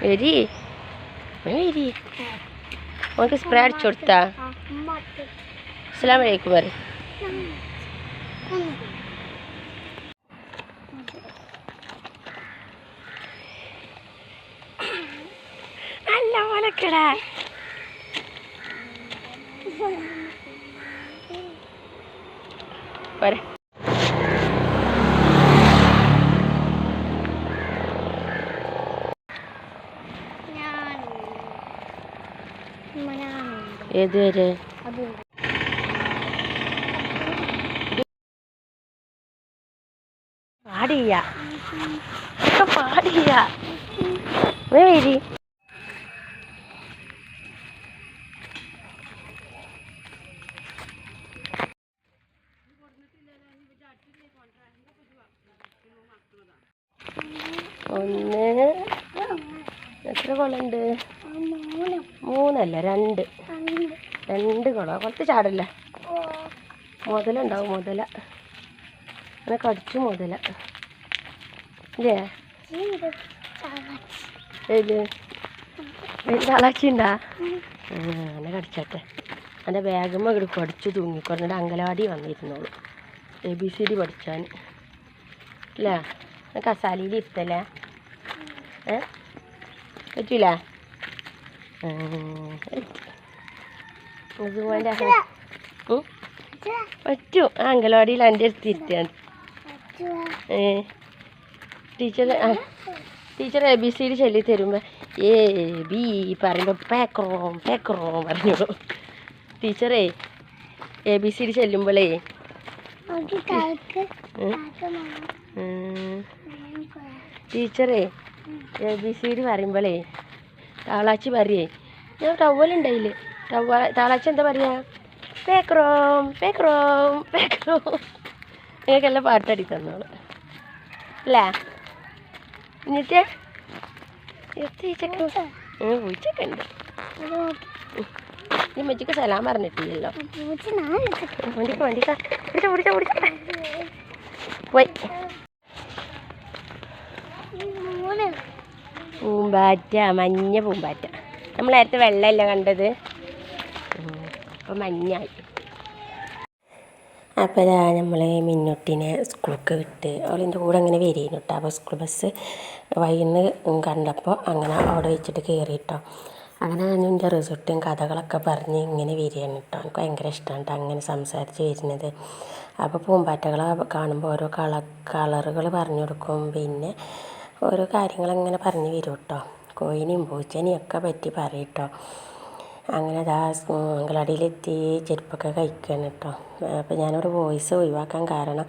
Eri. Bueno, Eri. ¿Cómo que esperar chorta? Salamé, ¿cómo eres? ¡Hala, cara! ¡Para! ഏത് വരെ പാടിയ പാടിയ വരി ഒന്ന്. എത്ര കുളമുണ്ട് മൂന്നല്ല രണ്ട്. രണ്ട് കുളം. കുറച്ച് ചാടല്ല? മുതലുണ്ടാവും മുതല. അങ്ങനെ കടിച്ചു മുതല. ഇല്ലേ? ഏത്? അങ്ങനെ കടിച്ചട്ടെ എന്റെ ബാഗുമ്മ ഇവിടെ പഠിച്ചു തൂങ്ങി. കുറഞ്ഞിട്ട് അങ്കലവാടി വന്നിരുന്നോളൂ. എ ബി സി ഡി പഠിച്ചാൻ. അല്ലേ കസാലിയിൽ ഇരുത്തല്ലേ? ഏ? പറ്റൂല? അതുപോലെ പറ്റും. അങ്കലവാടിയിൽ എന്റെ അടുത്ത് ഇരുത്തിയാണ്. ഏ. ടീച്ചർ ആ. Teacher A B C D ചൊല്ലി തരുമ്പോൾ എ ബി പറയുമ്പോൾ പേക്കറോം പേക്കറോം പറഞ്ഞോളൂ ടീച്ചറേ എ ബി സി ഡി ചെല്ലുമ്പോഴേ ടീച്ചറേ എ ബി സി ഡി പറയുമ്പോഴേ താളാച്ചി പറയേ. ഞാൻ ടവലുണ്ടായില്ലേ ടവ താളാച്ചി എന്താ പറയാ? പേക്രോം പേക്രോം പേക്രോം നിങ്ങൾക്കെല്ലാം പാട്ടടി തന്നോളൂ. അല്ലേ? എന്നിട്ട് പൂച്ചൊക്കെ ഉണ്ട്. മച്ചിക്ക് സലാം പറഞ്ഞിട്ടില്ലല്ലോ. വണ്ടിക്ക് വണ്ടിക്ക പിടിച്ച പിടിച്ച പിടിച്ച. പോയി. പൂമ്പാറ്റ മഞ്ഞ പൂമ്പാറ്റ. നമ്മൾ നേരത്തെ വെള്ളമല്ല കണ്ടത്? അപ്പോൾ മഞ്ഞായി. അപ്പോൾ ഇതാ നമ്മൾ മിന്നുട്ടിനെ സ്കൂൾക്ക് വിട്ട് അവളിന്റെ കൂടെ അങ്ങനെ വരികയാണ് കേട്ടോ. അപ്പോൾ സ്കൂൾ ബസ് വൈകുന്നു കണ്ടപ്പോൾ അങ്ങനെ അവിടെ വെച്ചിട്ട് കയറിയിട്ടോ. അങ്ങനെ ഞാൻ എന്റെ റിസൾട്ടും കഥകളൊക്കെ പറഞ്ഞ് ഇങ്ങനെ വരികയാണ് കേട്ടോ. എനിക്ക് ഭയങ്കര ഇഷ്ടമാണ് കേട്ടോ അങ്ങനെ സംസാരിച്ച് വരുന്നത്. അപ്പോൾ പൂമ്പാറ്റകളെ കാണുമ്പോൾ ഓരോ കള കളറുകൾ പറഞ്ഞു കൊടുക്കും. പിന്നെ ഓരോ കാര്യങ്ങളങ്ങനെ പറഞ്ഞു വരും കേട്ടോ കോയിനെയും പൂച്ചേനെയും ഒക്കെ പറ്റി പറയും കേട്ടോ അങ്ങനെ ദാ അങ്കലാടിയിലെത്തി ചെരുപ്പൊക്കെ കഴിക്കുകയാണ് കേട്ടോ അപ്പോൾ ഞാനൊരു വോയിസ് ഒഴിവാക്കാൻ കാരണം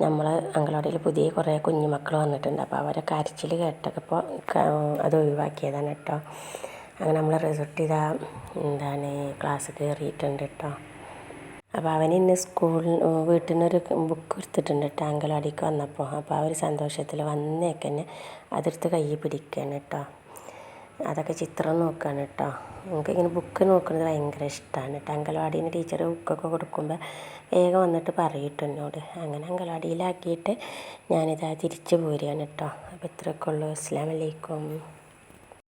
നമ്മൾ അങ്കലാടിയിൽ പുതിയ കുറേ കുഞ്ഞുമക്കൾ വന്നിട്ടുണ്ട്. അപ്പോൾ അവരെ കരച്ചിൽ കേട്ടപ്പോൾ അത് ഒഴിവാക്കിയതാണ് കേട്ടോ അങ്ങനെ നമ്മൾ റിസൾട്ട് ഇതാ എന്താണ് ക്ലാസ് കയറിയിട്ടുണ്ട് കേട്ടോ അപ്പോൾ അവൻ ഇന്ന് സ്കൂളിൽ വീട്ടിൽ നിന്നൊരു ബുക്ക് എടുത്തിട്ടുണ്ട് കേട്ടോ അങ്കലവാടിക്ക് വന്നപ്പോൾ. അപ്പോൾ ആ ഒരു സന്തോഷത്തിൽ വന്നേക്കന്നെ അതെടുത്ത് കൈ പിടിക്കുകയാണ് കേട്ടോ. അതൊക്കെ ചിത്രം നോക്കുകയാണ് കേട്ടോ. എനിക്കിങ്ങനെ ബുക്ക് നോക്കുന്നത് ഭയങ്കര ഇഷ്ടമാണ് കേട്ടോ. അങ്കലവാടീന്റെ ടീച്ചർ ബുക്കൊക്കെ കൊടുക്കുമ്പോൾ വേഗം വന്നിട്ട് പറയിട്ടു എന്നോട്. അങ്ങനെ അങ്കലവാടിയിലാക്കിയിട്ട് ഞാനിതാ തിരിച്ചു പോരുകയാണ് കേട്ടോ. അപ്പോൾ ഇത്രയൊക്കെ ഉള്ളൂ. അസ്സാം വലൈക്കും